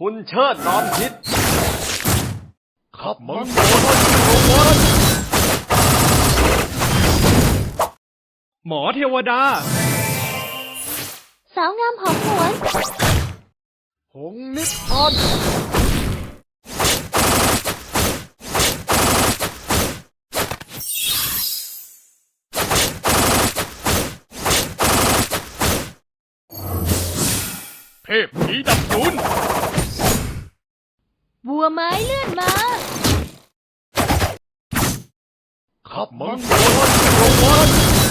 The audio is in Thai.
คุณเชิดนอมทิศขับมังโอ้ยโอ้ยหมอเทวดา สาวงามหอมหวน หงนิพพานเทพผีดับศูนย์ บัวไม้เลื่อนมาขับมังโอ้ยโอ้ย